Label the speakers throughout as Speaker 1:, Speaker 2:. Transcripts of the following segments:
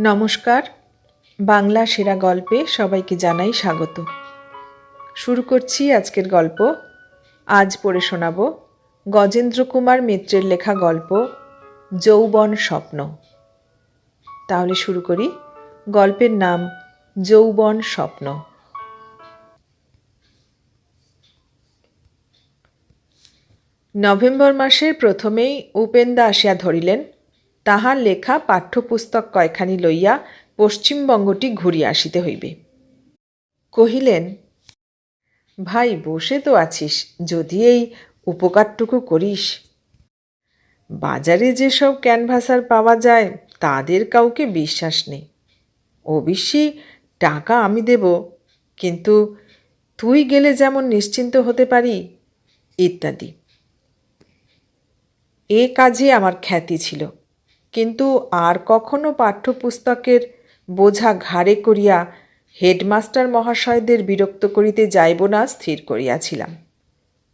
Speaker 1: নমস্কার। বাংলা সেরা গল্পে সবাইকে জানাই স্বাগত। শুরু করছি আজকের গল্প। আজ পড়ে শোনাব গজেন্দ্র কুমার মিত্রের লেখা গল্প, যৌবন স্বপ্ন। তাহলে শুরু করি। গল্পের নাম, যৌবন স্বপ্ন। নভেম্বর মাসের প্রথমেই উপেন্দা আসিয়া ধরিলেন। তাহার লেখা পাঠ্যপুস্তক কয়খানি লইয়া পশ্চিমবঙ্গটি ঘুরিয়া আসিতে হইবে। কহিলেন, ভাই, বসে তো আছিস, যদি এই উপকারটুকু করিস। বাজারে যেসব ক্যানভাসার পাওয়া যায়, তাদের কাউকে বিশ্বাস নেই। অবশ্যই টাকা আমি দেব, কিন্তু তুই গেলে যেমন নিশ্চিন্ত হতে পারি, ইত্যাদি। এ কাজে আমার খ্যাতি ছিল। কিন্তু আর কখনো পাঠ্যপুস্তকের বোঝা ঘাড়ে করিয়া হেডমাস্টার মহাশয়দের বিরক্ত করিতে যাইব না স্থির করিয়াছিলাম।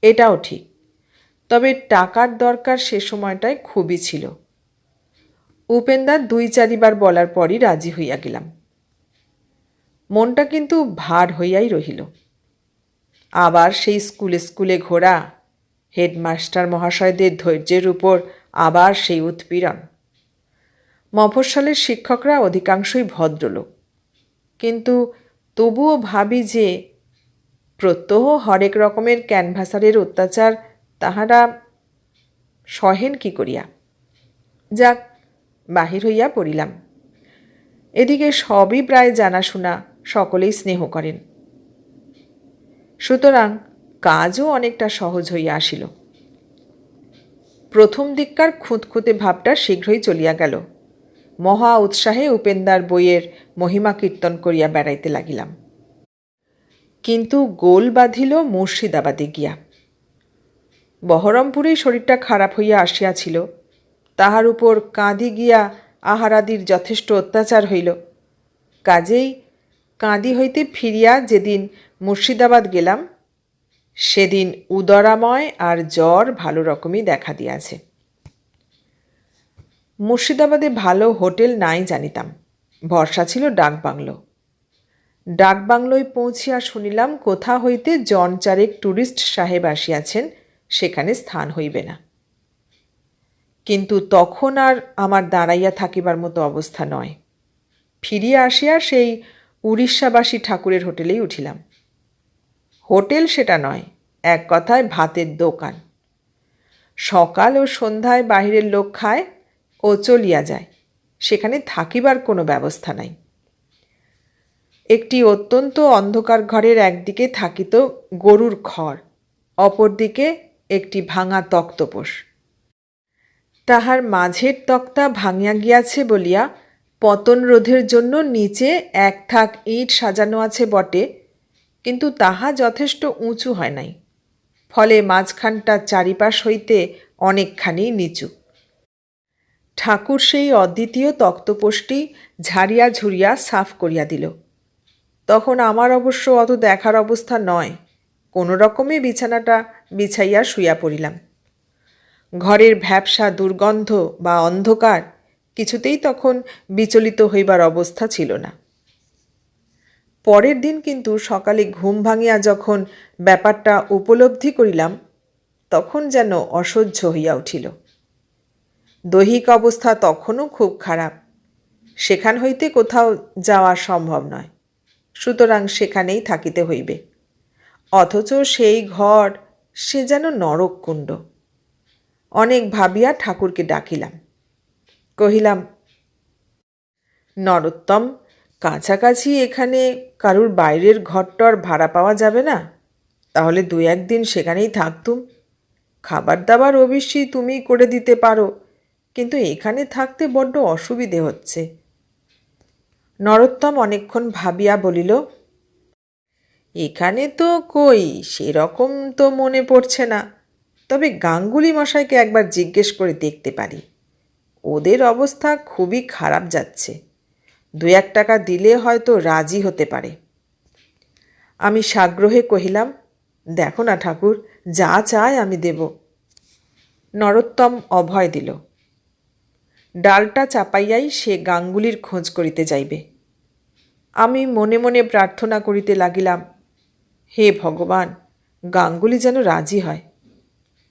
Speaker 1: এটাও ঠিক, তবে টাকার দরকার সে সময়টায় খুবই ছিল। উপেন্দার দুই চারিবার বলার পরই রাজি হইয়া গেলাম। মনটা কিন্তু ভার হইয়াই রহিল। আবার সেই স্কুলে স্কুলে ঘোরা, হেডমাস্টার মহাশয়দের ধৈর্যের উপর আবার সেই উৎপীড়ন। মফস্বলের শিক্ষকরা অধিকাংশই ভদ্রলোক। কিন্তু তবুও ভাবি যে প্রত্যহ হরেক রকমের ক্যানভাসারের অত্যাচার তাহারা সহেন কি করিয়া? যাক, বাহির হইয়া পড়িলাম। এদিকে সবই প্রায় জানাশোনা সকলেই স্নেহ করেন। সুতরাং কাজও অনেকটা সহজ হইয়া আসিল। প্রথম দিককার খুঁতখুঁতে ভাবটা শীঘ্রই চলিয়া গেল। মহা উৎসাহে উপেন্দার বইয়ের মহিমা কীর্তন করিয়া বেড়াইতে লাগিলাম। কিন্তু গোল বাঁধিল মুর্শিদাবাদে গিয়া। বহরমপুরেই শরীরটা খারাপ হইয়া আসিয়াছিল, তাহার উপর কাঁদি গিয়া আহারাদির যথেষ্ট অত্যাচার হইল। কাজেই কাঁদি হইতে ফিরিয়া যেদিন মুর্শিদাবাদ গেলাম, সেদিন উদরাময় আর জ্বর ভালো রকমই দেখা দিয়াছে। মুর্শিদাবাদে ভালো হোটেল নাই জানিতাম। ভরসা ছিল ডাকবাংলো ডাকবাংলোয় পৌঁছিয়া শুনিলাম, কোথা হইতে জন চারেক ট্যুরিস্ট সাহেব আসিয়াছেন, সেখানে স্থান হইবে না। কিন্তু তখন আর আমার দাঁড়াইয়া থাকিবার মতো অবস্থা নয়। ফিরিয়া আসিয়া সেই উড়িষ্যাবাসী ঠাকুরের হোটেলেই উঠিলাম। হোটেল সেটা নয়, এক কথায় ভাতের দোকান। সকাল ও সন্ধ্যায় বাহিরের লোক খায় ও চলিয়া যায়। সেখানে থাকিবার কোনো ব্যবস্থা নাই। একটি অত্যন্ত অন্ধকার ঘরের একদিকে থাকিত গরুর খড়, অপরদিকে একটি ভাঙা তক্তপোষ। তাহার মাঝের তক্তা ভাঙিয়া গিয়াছে বলিয়া পতন রোধের জন্য নিচে এক থাক ইট সাজানো আছে বটে, কিন্তু তাহা যথেষ্ট উঁচু হয় নাই। ফলে মাঝখানটা চারিপাশ হইতে অনেকখানি নিচু। ঠাকুর সেই অদ্বিতীয় তক্তপোষটি ঝাড়িয়া ঝুড়িয়া সাফ করিয়া দিল। তখন আমার অবশ্য অত দেখার অবস্থা নয়। কোনো রকমে বিছানাটা বিছাইয়া শুইয়া পড়িলাম। ঘরের ভ্যাবসা, দুর্গন্ধ বা অন্ধকার কিছুতেই তখন বিচলিত হইবার অবস্থা ছিল না। পরের দিন কিন্তু সকালে ঘুম ভাঙিয়া যখন ব্যাপারটা উপলব্ধি করিলাম, তখন যেন অসহ্য হইয়া উঠিল। দৈহিক অবস্থা তখনও খুব খারাপ। সেখান হইতে কোথাও যাওয়া সম্ভব নয়। সুতরাং সেখানেই থাকিতে হইবে। অথচ সেই ঘর, সে যেন নরককুণ্ড। অনেক ভাবিয়া ঠাকুরকে ডাকিলাম। কহিলাম, নরোত্তম, কাছাকাছি এখানে কারুর বাইরের ঘরটর ভাড়া পাওয়া যাবে না? তাহলে দু একদিন সেখানেই থাকতুম। খাবার দাবার অবশ্যই তুমি করে দিতে পারো। কিন্তু এখানে থাকতে বড্ড অসুবিধে হচ্ছে। নরোত্তম অনেকক্ষণ ভাবিয়া বলিল, এখানে তো কই, সেরকম তো মনে পড়ছে না। তবে গাঙ্গুলি মশাইকে একবার জিজ্ঞেস করে দেখতে পারি। ওদের অবস্থা খুবই খারাপ যাচ্ছে। দু এক টাকা দিলে হয়তো রাজি হতে পারে আমি সাগ্রহে কহিলাম, দেখো না ঠাকুর, যা চায় আমি দেব নরোত্তম অভয় দিল ডালটা চাপাইয়াই সে গাঙ্গুলির খোঁজ করিতে যাইবে। আমি মনে মনে প্রার্থনা করিতে লাগিলাম, হে ভগবান, গাঙ্গুলি যেন রাজি হয়।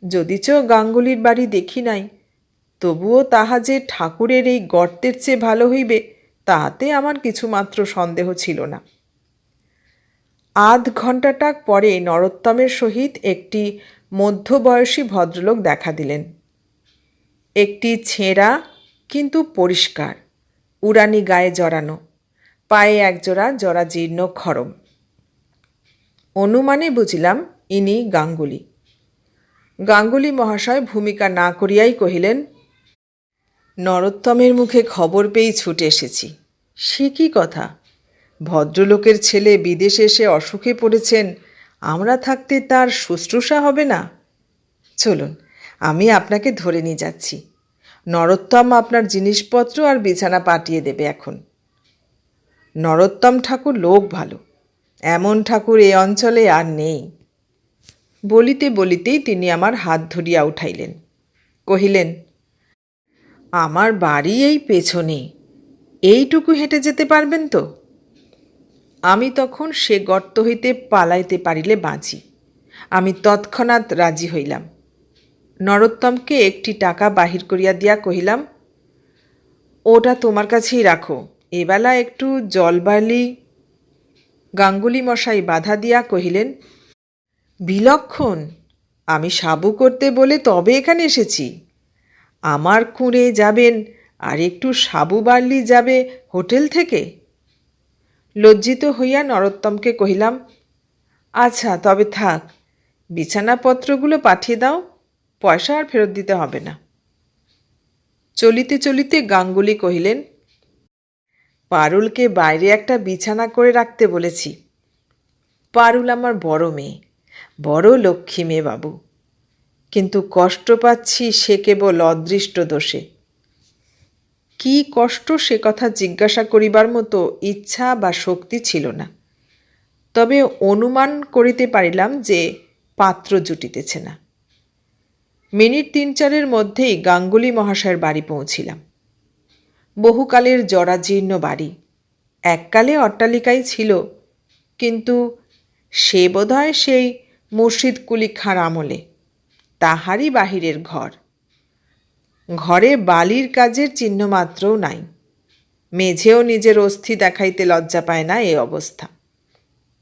Speaker 1: যদিচ গাঙ্গুলির বাড়ি দেখি নাই, তবুও তাহা যে ঠাকুরের এই গর্তের চেয়ে ভালো হইবে, তাহাতে আমার কিছুমাত্র সন্দেহ ছিল না। আধ ঘণ্টাটাক পরে নরোত্তমের সহিত একটি মধ্যবয়সী ভদ্রলোক দেখা দিলেন। একটি ছেঁড়া কিন্তু পরিষ্কার। উড়ানি গায়ে জড়ানো। পায়ে একজোড়া জরাজীর্ণ খরম। অনুমানে বুঝিলাম ইনি গাঙ্গুলি। গাঙ্গুলি মহাশয় ভূমিকা না করিয়াই কহিলেন, নরোত্তমের মুখে খবর পেয়েই ছুটে এসেছি। সে কি কথা? ভদ্রলোকের ছেলে বিদেশে এসে অসুখে পড়েছেন, আমরা থাকতে তার শুশ্রূষা হবে না? চলুন, আমি আপনাকে ধরে নিয়ে যাচ্ছি। নরোত্তম আপনার জিনিসপত্র আর বিছানা পাঠিয়ে দেবে এখন। নরোত্তম ঠাকুর লোক ভালো। এমন ঠাকুর এ অঞ্চলে আর নেই। বলিতে বলিতেই তিনি আমার হাত ধরিয়া উঠাইলেন। কহিলেন, আমার বাড়ি এই পেছনে। এইটুকু হেঁটে যেতে পারবেন তো? আমি তখন সে গর্ত হইতে পালাইতে পারিলে বাঁচি। আমি তৎক্ষণাৎ রাজি হইলাম। নরোত্তমকে একটি টাকা বাহির করিয়া দিয়া কহিলাম, ওটা তোমার কাছেই রাখো। এবেলা একটু জল জলবালি গাঙ্গুলি মশাই বাধা দিয়া কহিলেন, বিলক্ষণ, আমি সাবু করতে বলে তবে এখানে এসেছি। আমার কুঁড়ে যাবেন আর একটু সাবু বার্লি যাবে হোটেল থেকে? লজ্জিত হইয়া নরোত্তমকে কহিলাম আচ্ছা তবে থাক, বিছানাপত্রগুলো পাঠিয়ে দাও পয়সা আর ফেরত দিতে হবে না। চলিতে চলিতে গাঙ্গুলি কহিলেন, পারুলকে বাইরে একটা বিছানা করে রাখতে বলেছি। পারুল আমার বড় মেয়ে, বড় লক্ষ্মী মেয়ে বাবু। কিন্তু কষ্ট পাচ্ছি সে কেবল অদৃষ্ট দোষে। কি কষ্ট সে কথা জিজ্ঞাসা করিবার মতো ইচ্ছা বা শক্তি ছিল না। তবে অনুমান করিতে পারিলাম যে পাত্র জুটিতেছে না। মিনিট তিন চারের মধ্যেই গাঙ্গুলি মহাশয়ের বাড়ি পৌঁছিলাম। বহুকালের জরাজীর্ণ বাড়ি। এককালে অট্টালিকাই ছিল, কিন্তু সে বোধহয় সেই মুর্শিদ কুলি খাঁর আমলে, তাহারই বাহিরের ঘর। ঘরে বালির কাজের চিহ্নমাত্রও নাই। মেঝেও নিজের অস্থি দেখাইতে লজ্জা পায় না এ অবস্থা।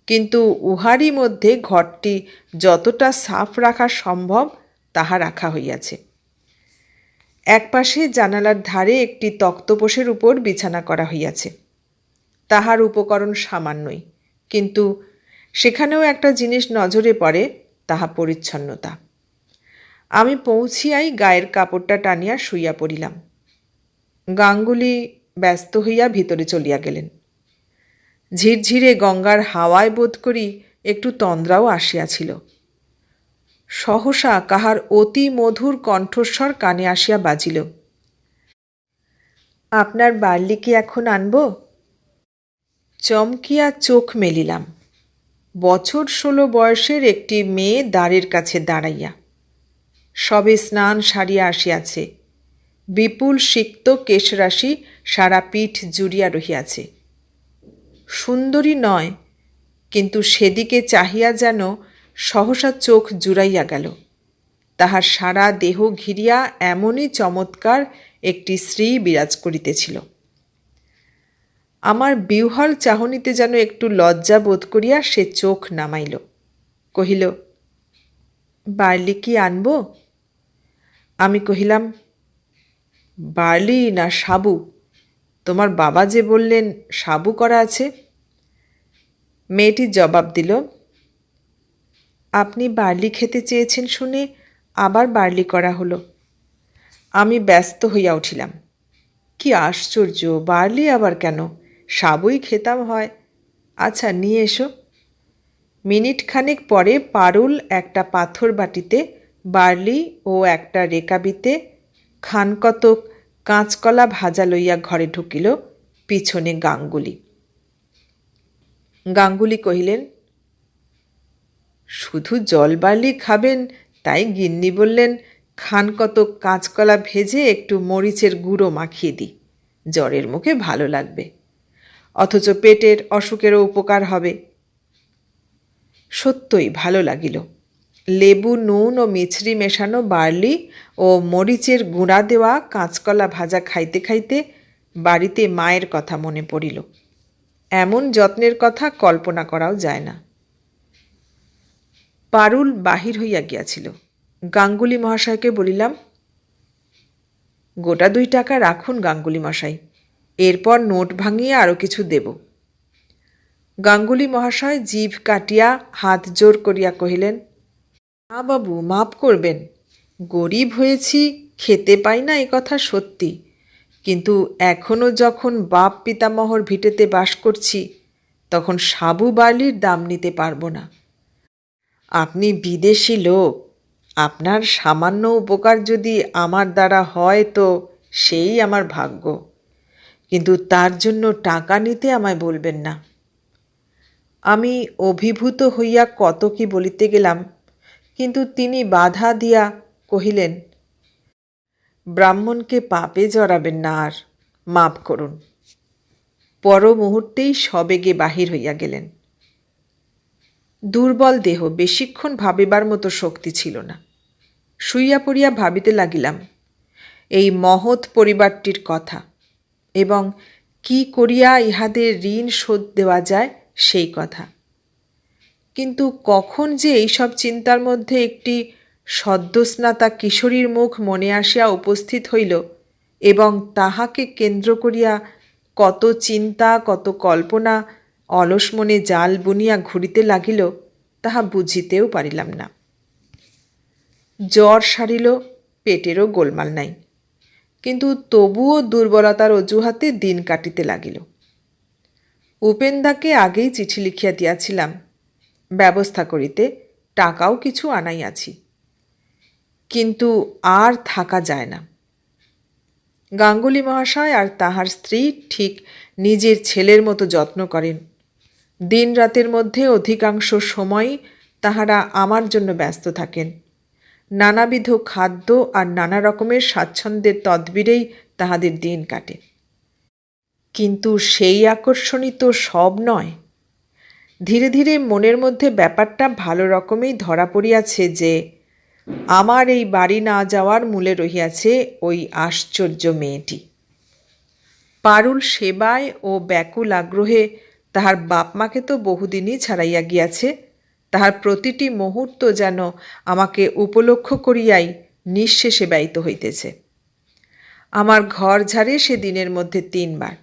Speaker 1: কিন্তু উহারই মধ্যে ঘরটি যতটা সাফ রাখা সম্ভব তাহা রাখা হইয়াছে। একপাশে জানালার ধারে একটি তক্তপোষের উপর বিছানা করা হইয়াছে। তাহার উপকরণ সামান্যই, কিন্তু সেখানেও একটা জিনিস নজরে পড়ে, তাহা পরিচ্ছন্নতা। আমি পৌঁছিয়াই গায়ের কাপড়টা টানিয়া শুইয়া পড়িলাম। গাঙ্গুলি ব্যস্ত হইয়া ভিতরে চলিয়া গেলেন। ঝিরঝিরে গঙ্গার হাওয়ায় বোধ করি একটু তন্দ্রাও আসিয়াছিল। সহসা কাহার অতি মধুর কণ্ঠস্বর কানে আসিয়া বাজিল। আপনার বার্লি কি এখন আনব? চমকিয়া চোখ মেলিলাম। বছর ষোলো বয়সের একটি মেয়ে দ্বারের কাছে দাঁড়াইয়া। সবে স্নান সারিয়া আসিয়াছে। বিপুল সিক্ত কেশরাশি সারা পিঠ জুড়িয়া রহিয়াছে। সুন্দরী নয়, কিন্তু সেদিকে চাহিয়া যেন সহসা চোখ জুড়াইয়া গেল। তাহার সারা দেহ ঘিরিয়া এমনই চমৎকার একটি স্ত্রী বিরাজ করিতেছিল। আমার বিহ্বল চাহনিতে যেন একটু লজ্জা বোধ করিয়া সে চোখ নামাইল। কহিল, বার্লি কি আনব? আমি কহিলাম, বার্লি না সাবু? তোমার বাবা যে বললেন সাবু করা আছে? মেয়েটি জবাব দিল আপনি বার্লি খেতে চেয়েছেন শুনে আবার বার্লি করা হলো। আমি ব্যস্ত হইয়া উঠিলাম। কি আশ্চর্য, বার্লি আবার কেন? সাবুই খেতাম হয়। আচ্ছা নিয়ে এসো। মিনিট খানেক পরে পারুল একটা পাথর বাটিতে, বার্লি ও একটা রেকাবিতে খানকতক কাঁচকলা ভাজা লইয়া ঘরে ঢুকিল, পিছনে গাঙ্গুলি। গাঙ্গুলি কহিলেন শুধু জল বার্লি খাবেন, তাই গিন্নি বললেন, খান কত কাঁচকলা ভেজে একটু মরিচের গুঁড়ো মাখিয়ে দিই, জ্বরের মুখে ভালো লাগবে। অথচ পেটের অসুখেরও উপকার হবে। সত্যই ভালো লাগিল। লেবু, নুন ও মিছরি মেশানো বার্লি ও মরিচের গুঁড়া দেওয়া কাঁচকলা ভাজা খাইতে খাইতে বাড়িতে মায়ের কথা মনে পড়িল। এমন যত্নের কথা কল্পনা করাও যায় না। পারুল বাহির হইয়া গিয়াছিল। গাঙ্গুলি মহাশয়কে বলিলাম, গোটা দুই টাকা রাখুন গাঙ্গুলি মশাই এরপর নোট ভাঙিয়ে আরও কিছু দেব। গাঙ্গুলি মহাশয় জিভ কাটিয়া হাত জোর করিয়া কহিলেন, না বাবু, মাপ করবেন। গরিব হয়েছি, খেতে পাই না এ কথা সত্যি। কিন্তু এখনও যখন বাপ পিতামহর ভিটেতে বাস করছি, তখন সাবু বার্লির দাম নিতে পারব না। আপনি বিদেশি লোক, আপনার সামান্য উপকার যদি আমার দ্বারা হয় তো সেই আমার ভাগ্য। কিন্তু তার জন্য টাকা নিতে আমায় বলবেন না। আমি অভিভূত হইয়া কত কি বলিতে গেলাম, কিন্তু তিনি বাধা দিয়া কহিলেন, ব্রাহ্মণকে পাপে জড়াবেন না আর, মাপ করুন। পর মুহূর্তেই সবেগে বাহির হইয়া গেলেন। দুর্বল দেহ বেশিক্ষণ ভাবিবার মতো শক্তি ছিল না। শুইয়া পড়িয়া ভাবিতে লাগিলাম, এই মহৎ পরিবারটির কথা এবং কি করিয়া ইহাদের ঋণ শোধ দেওয়া যায় সেই কথা। কিন্তু কখন যে এইসব চিন্তার মধ্যে একটি সদ্যস্নাতা কিশোরীর মুখ মনে আসিয়া উপস্থিত হইল এবং তাহাকে কেন্দ্র করিয়া কত চিন্তা, কত কল্পনা অলস মনে জাল বুনিয়া ঘুরিতে লাগিল, তাহা বুঝিতেও পারিলাম না। জ্বর সারিল, পেটেরও গোলমাল নাই। কিন্তু তবুও দুর্বলতার অজুহাতে দিন কাটিতে লাগিল। উপেন্দাকে আগেই চিঠি লিখিয়া দিয়াছিলাম, ব্যবস্থা করিতে টাকাও কিছু আনাইয়াছি। কিন্তু আর থাকা যায় না। গাঙ্গুলি মহাশয় আর তাহার স্ত্রী ঠিক নিজের ছেলের মতো যত্ন করেন। দিন রাতের মধ্যে অধিকাংশ সময়ই তাহারা আমার জন্য ব্যস্ত থাকেন। নানাবিধ খাদ্য আর নানা রকমের স্বাচ্ছন্দ্যের তদবিরেই তাহাদের দিন কাটে। কিন্তু সেই আকর্ষণই তো সব নয়। ধীরে ধীরে মনের মধ্যে ব্যাপারটা ভালো রকমেই ধরা পড়িয়াছে যে, আমার এই বাড়ি না যাওয়ার মূলে রহিয়াছে ওই আশ্চর্য মেয়েটি। পারুল সেবায় ও ব্যাকুল আগ্রহে তাহার বাপ মাকে তো বহুদিনই ছাড়াইয়া গিয়াছে, তাহার প্রতিটি মুহূর্ত যেন আমাকে উপলক্ষ করিয়াই নিঃশেষে ব্যয়িত হইতেছে। আমার ঘর ঝাড়ে সে দিনের মধ্যে তিনবার।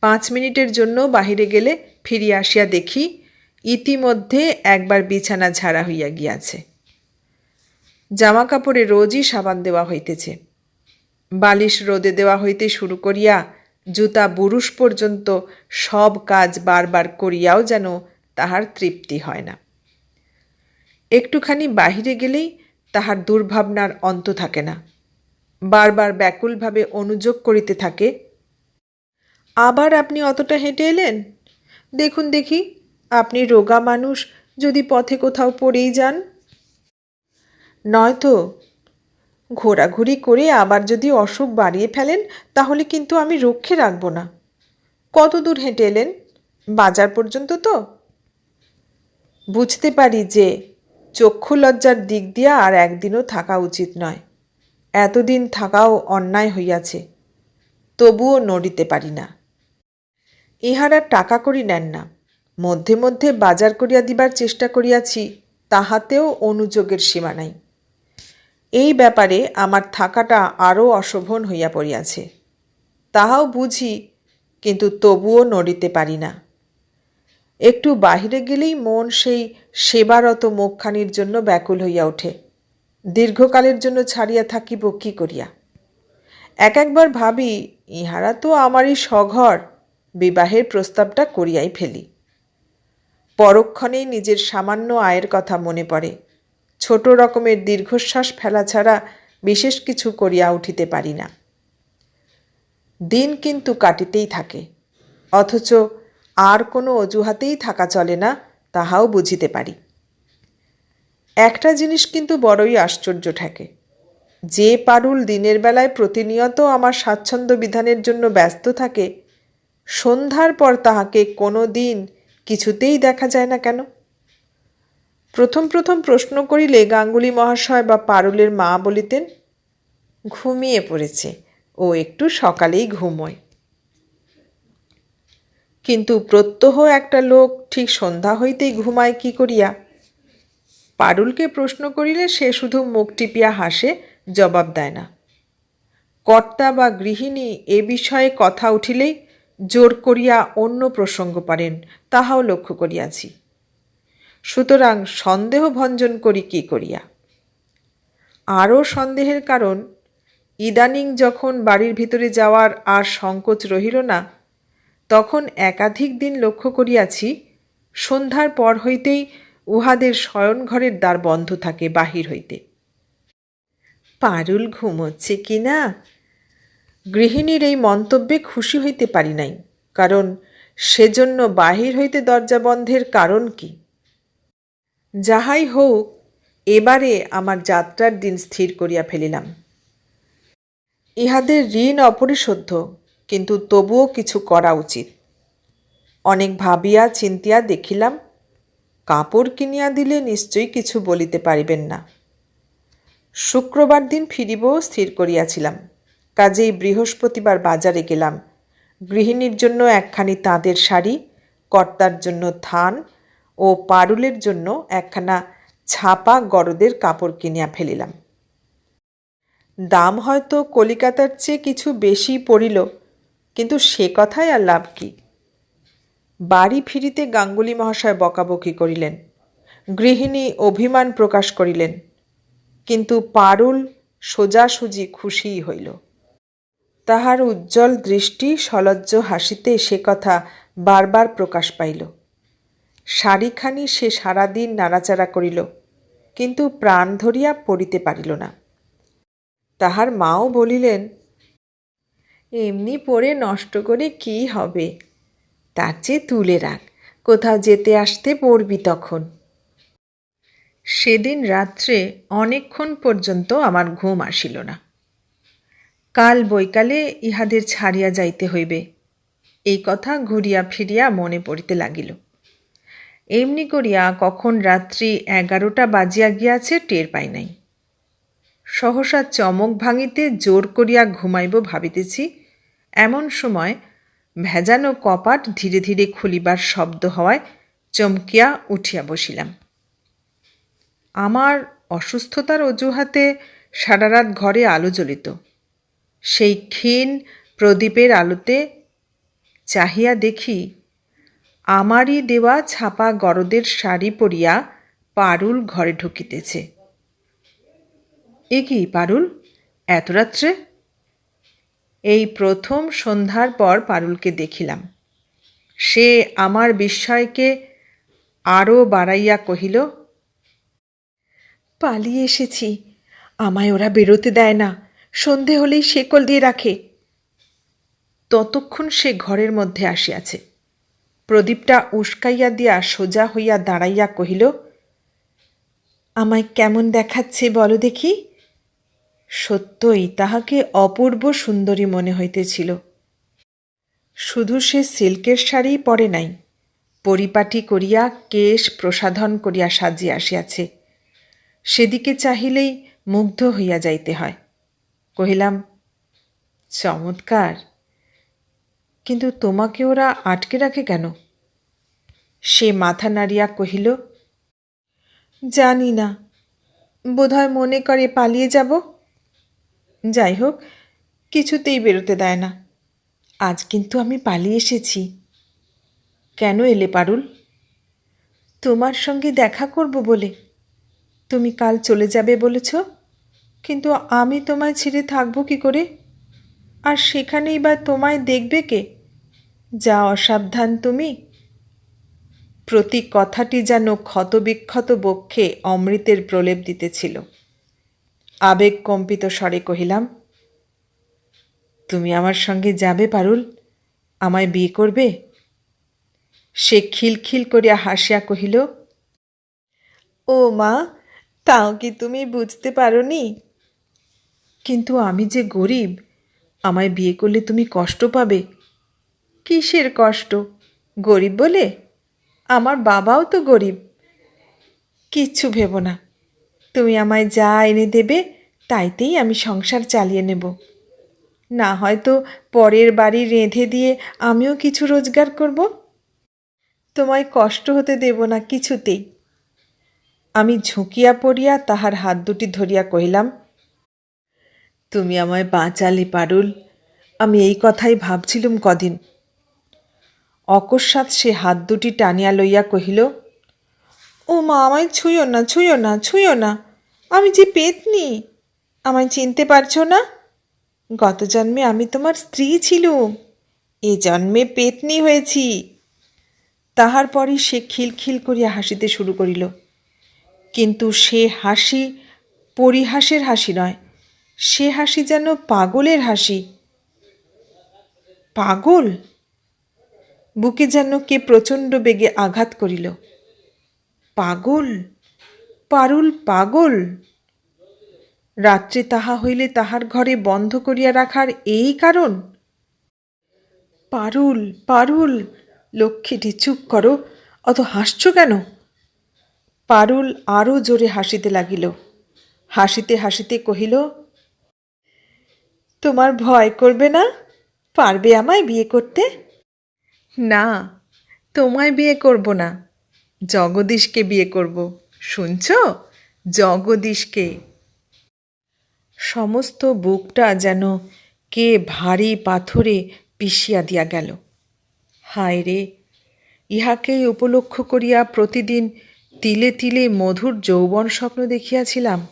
Speaker 1: পাঁচ মিনিটের জন্য বাহিরে গেলে ফিরিয়া আসিয়া দেখি, ইতিমধ্যে একবার বিছানা ঝাড়া হইয়া গিয়াছে। জামা কাপড়ে রোজই সাবান দেওয়া হইতেছে। বালিশ রোদে দেওয়া হইতে শুরু করিয়া জুতা বুরুষ পর্যন্ত সব কাজ বারবার করিয়াও যেন তাহার তৃপ্তি হয় না। একটুখানি বাহিরে গেলেই তাহার দুর্ভাবনার অন্ত থাকে না। বারবার ব্যাকুলভাবে অনুযোগ করিতে থাকে। আবার আপনি অতটা হেঁটে এলেন? দেখুন দেখি, আপনি রোগা মানুষ যদি পথে কোথাও পড়েই যান। নয়তো ঘোরাঘুরি করে আবার যদি অসুখ বাড়িয়ে ফেলেন, তাহলে কিন্তু আমি রক্ষে রাখব না। কত দূর হেঁটে এলেন? বাজার পর্যন্ত তো? বুঝতে পারি যে চক্ষু লজ্জার দিক দিয়া আর একদিনও থাকা উচিত নয়। এতদিন থাকাও অন্যায় হইয়াছে, তবুও নড়িতে পারি না। ইহারা টাকা করি নেন না। মধ্যে মধ্যে বাজার করিয়া দিবার চেষ্টা করিয়াছি, তাহাতেও অনুযোগের সীমা নাই। এই ব্যাপারে আমার থাকাটা আরও অশোভন হইয়া পড়িয়াছে। তাহাও বুঝি, কিন্তু তবুও নড়িতে পারি না। একটু বাহিরে গেলেই মন সেই সেবারত মুখখানির জন্য ব্যাকুল হইয়া ওঠে। দীর্ঘকালের জন্য ছাড়িয়া থাকিব কি করিয়া? এক একবার ভাবি, ইহারা তো আমারই স্বঘর বিবাহের প্রস্তাবটা করিয়াই ফেলি। পরক্ষণেই নিজের সামান্য আয়ের কথা মনে পড়ে। ছোট রকমের দীর্ঘশ্বাস ফেলা ছাড়া বিশেষ কিছু করিয়া উঠিতে পারি না। দিন কিন্তু কাটিতেই থাকে, অথচ আর কোনো অজুহাতেই থাকা চলে না, তাহাও বুঝিতে পারি। একটা জিনিস কিন্তু বড়ই আশ্চর্য ঠেকে, যে পারুল দিনের বেলায় প্রতিনিয়ত আমার স্বাচ্ছন্দ্য বিধানের জন্য ব্যস্ত থাকে, সন্ধ্যার পর তাহাকে কোনো দিন কিছুতেই দেখা যায় না কেন? প্রথম প্রথম প্রশ্ন করিলে গাঙ্গুলি মহাশয় বা পারুলের মা বলিতেন, ঘুমিয়ে পড়েছে, ও একটু সকালেই ঘুমোয়। কিন্তু প্রত্যহ একটা লোক ঠিক সন্ধ্যা হইতেই ঘুমায় কি করিয়া? পারুলকে প্রশ্ন করিলে সে শুধু মুখ টিপিয়া হাসে, জবাব দেয় না। কর্তা বা গৃহিণী এ বিষয়ে কথা উঠিলেই জোর করিয়া অন্য প্রসঙ্গ পারেন, তাহাও লক্ষ্য করিয়াছি। সুতরাং সন্দেহ ভঞ্জন করি কি করিয়া? আরও সন্দেহের কারণ, ইদানিং যখন বাড়ির ভিতরে যাওয়ার আর সংকোচ রহিল না, তখন একাধিক দিন লক্ষ্য করিয়াছি, সন্ধ্যার পর হইতেই উহাদের শয়নঘরের দ্বার বন্ধ থাকে বাহির হইতে। পারুল ঘুমোচ্ছে কি না? গৃহিণীর এই মন্তব্যে খুশি হইতে পারি নাই, কারণ সেজন্য বাহির হইতে দরজা বন্ধের কারণ কি? যাহাই হোক এবারে আমার যাত্রার দিন স্থির করিয়া ফেলিলাম। ইহাদের ঋণ অপরিশোধ্য, কিন্তু তবুও কিছু করা উচিত। অনেক ভাবিয়া চিন্তিয়া দেখিলাম, কাপড় কিনিয়া দিলে নিশ্চয়ই কিছু বলিতে পারিবেন না। শুক্রবার দিন ফিরিব স্থির করিয়াছিলাম। কাজেই বৃহস্পতিবার বাজারে গেলাম। গৃহিণীর জন্য একখানি তাঁতের শাড়ি, কর্তার জন্য থান ও পারুলের জন্য একখানা ছাপা গরদের কাপড় কিনিয়া ফেলিলাম। দাম হয়তো কলিকাতার চেয়ে কিছু বেশি পড়িল, কিন্তু সে কথাই আর লাভ কি? বাড়ি ফিরিতে গাঙ্গুলি মহাশয় বকাবকি করিলেন, গৃহিণী অভিমান প্রকাশ করিলেন, কিন্তু পারুল সোজাসুজি খুশিই হইল। তাহার উজ্জ্বল দৃষ্টি সলজ্জ হাসিতে সে কথা বারবার প্রকাশ পাইল। শাড়িখানি সে সারাদিন নাড়াচাড়া করিল, কিন্তু প্রাণ ধরিয়া পড়িতে পারিল না। তাহার মাও বলিলেন, এমনি পরে নষ্ট করে কি হবে? তার চেয়ে তুলে রাখ, কোথাও যেতে আসতে পড়বি তখন। সেদিন রাত্রে অনেকক্ষণ পর্যন্ত আমার ঘুম আসিল না। কাল বৈকালে ইহাদের ছাড়িয়া যাইতে হইবে, এই কথা ঘুরিয়া ফিরিয়া মনে পড়িতে লাগিল। এমনি করিয়া কখন রাত্রি এগারোটা বাজিয়া গিয়াছে টের পাই নাই। সহসা চমক ভাঙিতে জোর করিয়া ঘুমাইব ভাবিতেছি, এমন সময় ভেজানো কপাট ধীরে ধীরে খুলিবার শব্দ হওয়ায় চমকিয়া উঠিয়া বসিলাম। আমার অসুস্থতার অজুহাতে সারা রাত ঘরে আলো জ্বলিত। সেই ক্ষীণ প্রদীপের আলোতে চাহিয়া দেখি আমারই দেওয়া ছাপা গরদের শাড়ি পরিয়া পারুল ঘরে ঢুকিতেছে। এ কি পারুল? এত রাত্রে? এই প্রথম সন্ধ্যার পর পারুলকে দেখিলাম। সে আমার বিস্ময়কে আরও বাড়াইয়া কহিল, পালিয়ে এসেছি। আমায় ওরা বেরোতে দেয় না। সন্ধে হলেই শেকল দিয়ে রাখে। ততক্ষণ সে ঘরের মধ্যে আসিয়াছে। প্রদীপটা উস্কাইয়া দিয়া সোজা হইয়া দাঁড়াইয়া কহিল, আমায় কেমন দেখাচ্ছে বলো দেখি? সত্যই তাহাকে অপূর্ব সুন্দরী মনে হইতেছিল। শুধু সে সিল্কের শাড়িই পরে নাই, পরিপাটি করিয়া কেশ প্রসাধন করিয়া সাজিয়া আসিয়াছে। সেদিকে চাহিলেই মুগ্ধ হইয়া যাইতে হয়। কহিলাম, চমৎকার! কিন্তু তোমাকে ওরা আটকে রাখে কেন? সে মাথা নাড়িয়া কহিল, জানি না। বোধহয় মনে করে পালিয়ে যাব। যাই হোক, কিছুতেই বেরোতে দেয় না। আজ কিন্তু আমি পালিয়ে এসেছি। কেন এলে পারুল? তোমার সঙ্গে দেখা করব বলে। তুমি কাল চলে যাবে বলেছ, কিন্তু আমি তোমায় ছেড়ে থাকব কি করে? আর সেখানেই বা তোমায় দেখবে কে? যা অসাবধান তুমি। প্রতি কথাটি যেন ক্ষতবিক্ষত বক্ষে অমৃতের প্রলেপ দিতেছিল। আবেগ কম্পিত স্বরে কহিলাম, তুমি আমার সঙ্গে যাবে পারুল? আমায় বিয়ে করবে? সে খিলখিল করিয়া হাসিয়া কহিল, ও মা, তাও কি তুমি বুঝতে পারনি? কিন্তু আমি যে গরিব, আমায় বিয়ে করলে তুমি কষ্ট পাবে। কিসের কষ্ট? গরিব বলে? আমার বাবাও তো গরিব। কিচ্ছু ভেব না। তুমি আমায় যা এনে দেবে, তাইতেই আমি সংসার চালিয়ে নেব। না হয়তো পরের বাড়ি রেঁধে দিয়ে আমিও কিছু রোজগার করব? তোমায় কষ্ট হতে দেব না কিছুতেই। আমি ঝুঁকিয়া পড়িয়া তাহার হাত দুটি ধরিয়া কহিলাম, তুমি আমায় বাঁচালে পারুল। আমি এই কথাই ভাবছিলুম কদিন। অকস্মাৎ সে হাত দুটি টানিয়া লইয়া কহিল, ও মা, আমায় ছুঁয়ো না ছুঁয়ো না ছুঁয়ো না। আমি যে পেতনি, আমায় চিনতে পারছ না? গত জন্মে আমি তোমার স্ত্রী ছিলুম, এ জন্মে পেতনি হয়েছি। তাহার পরই সে খিলখিল করিয়া হাসিতে শুরু করিল। কিন্তু সে হাসি পরিহাসের হাসি নয়, সে হাসি যেন পাগলের হাসি। পাগল? বুকে যেন কে প্রচণ্ড বেগে আঘাত করিল। পাগল? পারুল পাগল? রাত্রে তাহা হইলে তাহার ঘরে বন্ধ করিয়া রাখার এই কারণ? পারুল পারুল, লক্ষ্মীটি চুপ করো, অত হাসছ কেন? পারুল আরও জোরে হাসিতে লাগিল। হাসিতে হাসিতে কহিল, তোমার ভয় করবে না? পারবে আমায় বিয়ে করতে? না, তোমায় বিয়ে করব না। জগদীশকে বিয়ে করব। শুনছ? জগদীশকে। সমস্ত বুকটা যেন কে ভারী পাথরে পিষিয়া দিয়া গেল। হায় রে, ইহাকেই উপলক্ষ করিয়া প্রতিদিন তিলে তিলে মধুর যৌবন স্বপ্ন দেখিয়াছিলাম।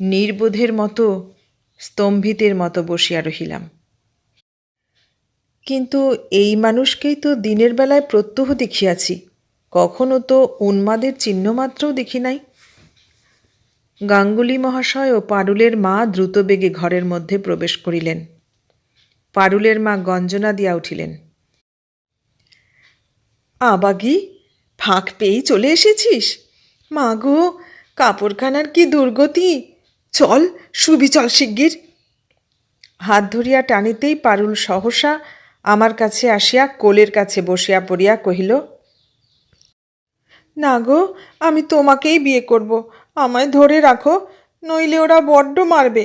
Speaker 1: নির্বোধের মতো, স্তম্ভিতের মতো বসিয়া রহিলাম। কিন্তু এই মানুষকেই তো দিনের বেলায় প্রত্যহ দেখিয়াছি। কখনো তো উন্মাদের চিহ্নমাত্রও দেখি নাই। গাঙ্গুলি মহাশয় ও পারুলের মা দ্রুতবেগে ঘরের মধ্যে প্রবেশ করিলেন। পারুলের মা গঞ্জনা দিয়া উঠিলেন। আবাগি, ফাঁক পেয়েই চলে এসেছিস? মা গো, কাপড়খানার কি দুর্গতি? চল, শুবি চল শিগগির। হাত ধরিয়া টানিতেই পারুল সহসা আমার কাছে আসিয়া কোলের কাছে বসিয়া পড়িয়া কহিল, না গো, আমি তোমাকেই বিয়ে করব। আমায় ধরে রাখো, নইলে ওরা বড্ড মারবে।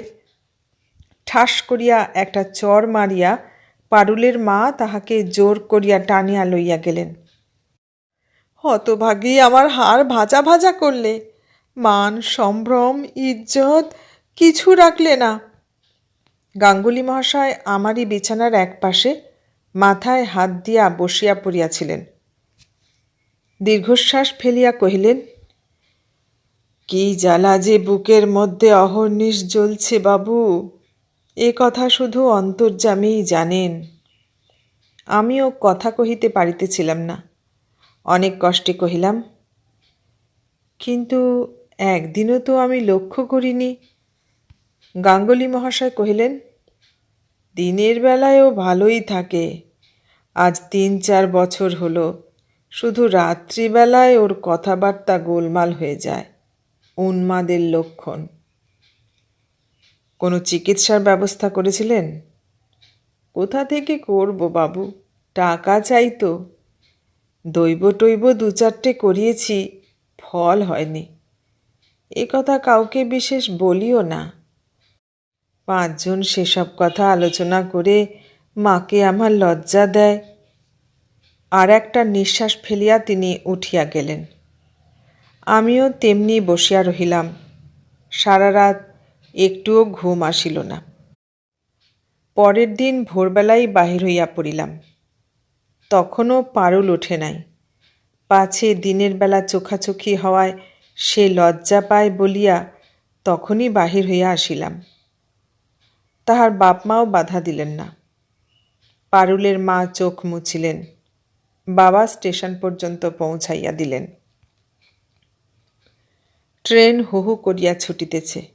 Speaker 1: ঠাস করিয়া একটা চর মারিয়া পারুলের মা তাহাকে জোর করিয়া টানিয়া লইয়া গেলেন। হতভাগী, আমার হাড় ভাজা ভাজা করলে। মান, সম্ভ্রম, ইজ্জত কিছু রাখলে না। গাঙ্গুলি মহাশয় আমারই বিছানার এক পাশে মাথায় হাত দিয়া বসিয়া পড়িয়াছিলেন। দীর্ঘশ্বাস ফেলিয়া কহিলেন, কি জ্বালা যে বুকের মধ্যে অহর্নিশ জ্বলছে বাবু। এ কথা শুধু অন্তর্যামেই জানেন। আমিও কথা কহিতে পারিতেছিলাম না। অনেক কষ্টে কহিলাম, কিন্তু একদিনও তো আমি লক্ষ্য করিনি। গাঙ্গুলি মহাশয় কহিলেন, দিনের বেলায়ও ভালোই থাকে। আজ তিন চার বছর হলো, শুধু রাত্রিবেলায় ওর কথাবার্তা গোলমাল হয়ে যায়, উন্মাদের লক্ষণ। কোনো চিকিৎসার ব্যবস্থা করেছিলেন? কোথা থেকে করব বাবু? টাকা চাই তো। দৈব টৈব দু চারটে করিয়েছি, ফল হয়নি। এ কথা কাউকে বিশেষ বলিও না। পাঁচজন সেসব কথা আলোচনা করে মাকে আমার লজ্জা দেয়। আর একটা নিঃশ্বাস ফেলিয়া তিনি উঠিয়া গেলেন। আমিও তেমনি বসিয়া রহিলাম। সারা রাত একটুও ঘুম আসিল না। পরের দিন ভোরবেলায় বাহির হইয়া পড়িলাম। তখনও পারুল ওঠে নাই। পাছে দিনের বেলা চোখাচোখি হওয়ায় সে লজ্জা পায় বলিয়া তখনই বাহির হইয়া আসিলাম। তাহার বাপ মাও বাধা দিলেন না। পারুলের মা চোখ মুছিলেন। বাবা স্টেশন পর্যন্ত পৌঁছাইয়া দিলেন। ট্রেন হু হু করিয়া ছুটিতেছে।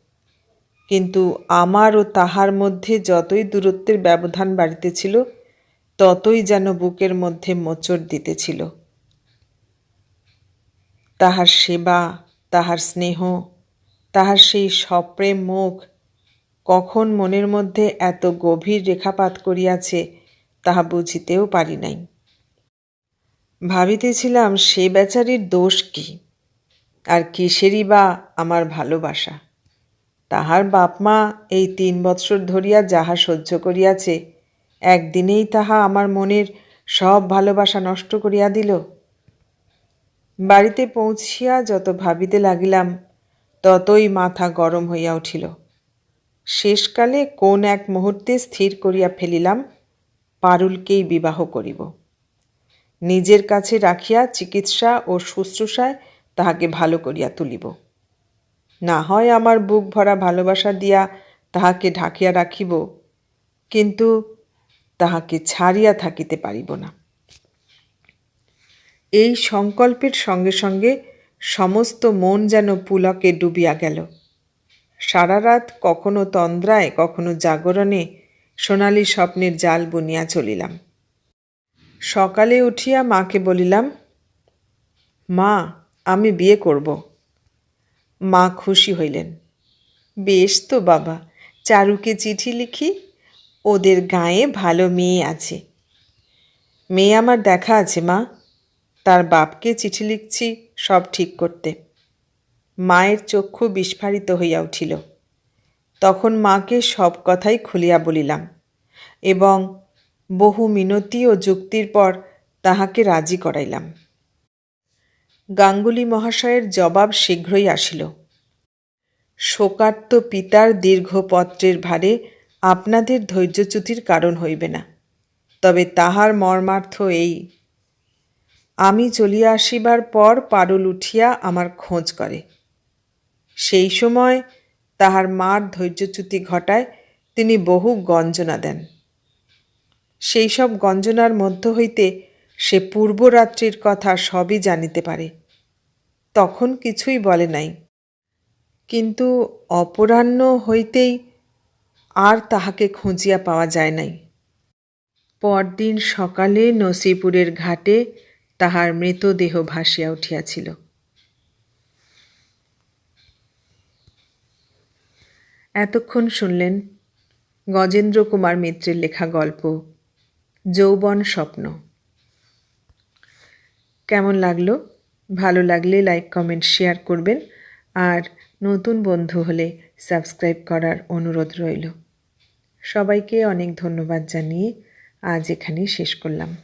Speaker 1: কিন্তু আমার ও তাহার মধ্যে যতই দূরত্বের ব্যবধান বাড়িতেছিল, ততই যেন বুকের মধ্যে মোচড় দিতেছিল। তাহার সেবা, তাহার স্নেহ, তাহার সেই সপ্রেম মুখ, কখন মনের মধ্যে এত গভীর রেখাপাত করিয়াছে তাহা বুঝিতেও পারি নাই। ভাবিতেছিলাম সে বেচারির দোষ কি, আর কিসেরই বা আমার ভালোবাসা। তাহার বাপ মা এই তিন বৎসর ধরিয়া যাহা সহ্য করিয়াছে, একদিনেই তাহা আমার মনের সব ভালোবাসা নষ্ট করিয়া দিল। বাড়িতে পৌঁছিয়া যত ভাবিতে লাগিলাম, ততই মাথা গরম হইয়া উঠিল। শেষকালে কোন এক মুহূর্তে স্থির করিয়া ফেলিলাম পারুলকেই বিবাহ করিব। নিজের কাছে রাখিয়া চিকিৎসা ও শুশ্রূষায় তাহাকে ভালো করিয়া তুলিব। না হয় আমার বুক ভরা ভালোবাসা দিয়া তাহাকে ঢাকিয়া রাখিব, কিন্তু তাহাকে ছাড়িয়া থাকিতে পারিব না। এই সংকল্পের সঙ্গে সঙ্গে সমস্ত মন যেন পুলকে ডুবিয়া গেল। সারা রাত কখনো তন্দ্রায়, কখনো জাগরণে সোনালি স্বপ্নের জাল বুনিয়া চলিলাম। সকালে উঠিয়া মাকে বলিলাম, মা, আমি বিয়ে করব। মা খুশি হইলেন, বেশ তো বাবা, চারুকে চিঠি লিখি, ওদের গায়ে ভালো মেয়ে আছে। মেয়ে আমার দেখা আছে, মা। তার বাপকে চিঠি লিখছি, সব ঠিক করতে। মায়ের চক্ষু বিস্ফারিত হইয়া উঠিল। তখন মাকে সব কথাই খুলিয়া বলিলাম এবং বহু মিনতি ও যুক্তির পর তাহাকে রাজি করাইলাম। গাঙ্গুলি মহাশয়ের জবাব শীঘ্রই আসিল। শোকার্ত পিতার দীর্ঘ পত্রের ভারে আপনাদের ধৈর্যচ্যুতির কারণ হইবে না। তবে তাহার মর্মার্থ এই, আমি চলিয়া আসিবার পর পারুল উঠিয়া আমার খোঁজ করে। সেই সময় তাহার মার ধৈর্যচ্যুতি ঘটায়, তিনি বহু গঞ্জনা দেন। সেই সব গঞ্জনার মধ্য হইতে সে পূর্বরাত্রির কথা সবই জানিতে পারে। তখন কিছুই বলে নাই। কিন্তু অপরাহ্ন হইতেই আর তাহাকে খুঁজিয়া পাওয়া যায় নাই। পরদিন সকালে নসিপুরের ঘাটে তাহার মৃতদেহ ভাসিয়া উঠিয়াছিল। এতক্ষণ শুনলেন গজেন্দ্র কুমার মিত্রের লেখা গল্প, যৌবন স্বপ্ন। কেমন লাগল? ভালো লাগলে লাইক, কমেন্ট, শেয়ার করবেন। আর নতুন বন্ধু হলে সাবস্ক্রাইব করার অনুরোধ রইল। সবাইকে অনেক ধন্যবাদ জানিয়ে আজ এখানেই শেষ করলাম।